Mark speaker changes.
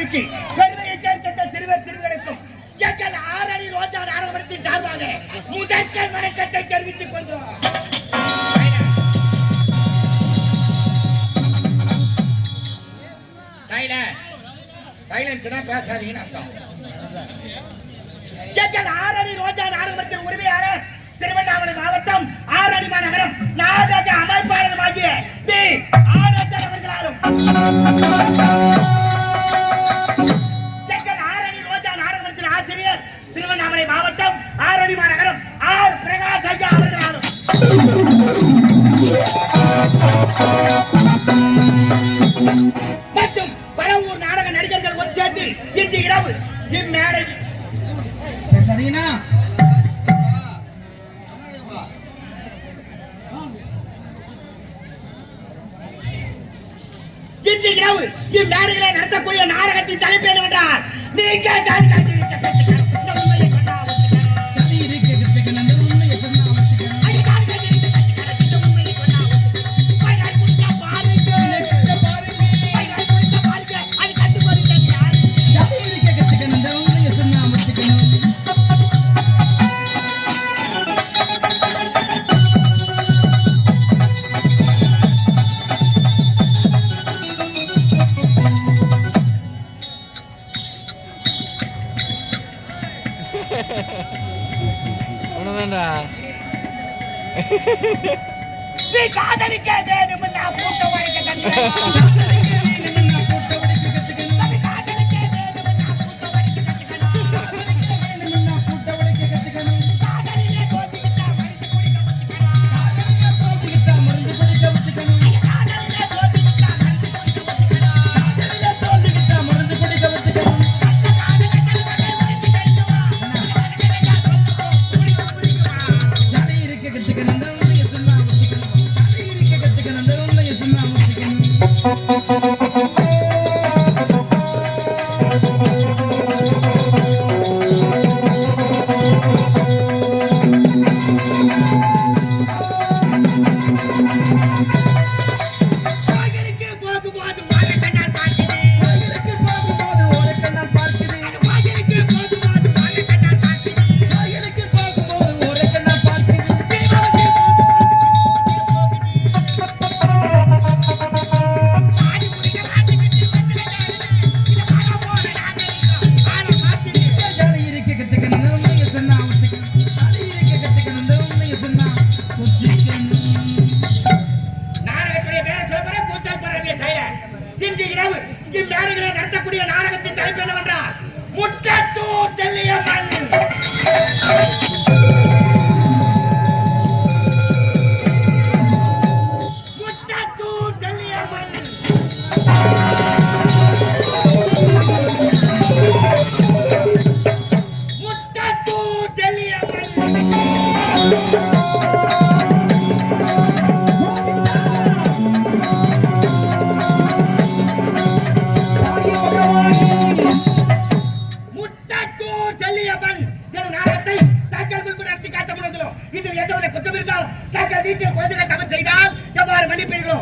Speaker 1: கல்லூரிக்கு பெருமையை சேர்த்த சிறுவர் சிறுவர்களுக்கும் எங்கள் ஆரணி ரோஜா நாடகத்தின் சார்பாக முதற்கண் வணக்கத்தை தெரிவித்துக் கொள்கிறோம். சைலன்ஸ்னா பேசாதீங்கன்னு அர்த்தம். எங்கள் ஆரணி ரோஜா உரிமையாளர் திருவண்ணாமலை மாவட்டம் ஆரணி மாநகரம் நாடக அமைப்பாளருமாகிய தி ஆனந்தன் அவர்களாலும். மற்றும் நாடக நடிகர்கள் ஒரு சேர்த்து இன்று இரவு இம்மேடை இன்று இரவு இம்மேடைகளை நடத்தக்கூடிய நாடகத்தின் தலைப்பு என்னவென்றால் நீங்க
Speaker 2: உனதான்டா.
Speaker 1: நீ காதலிக்க வேணும்னா பூட்ட உடைக்க Thank you. இன்று இரவு. இம்மேடைகளை நடத்தக்கூடிய நாடகத்தின் தலைப்பு என்னவென்றால் முட்டத்தூர் செல்லியம்மன் முட்டத்தூர் செல்லியம்மன் முட்டத்தூர் செல்லியம்மன் எனும் நாடகத்தை தாங்கள் முன்பு நடத்தி காட்ட முடியுங்களோ? இதில் எந்தவித குற்றம் இருந்தாலும் தாங்கள் வீட்டில் குழந்தைகள் தவறு செய்தால் எவ்வாறு மன்னிப்பீர்களோ?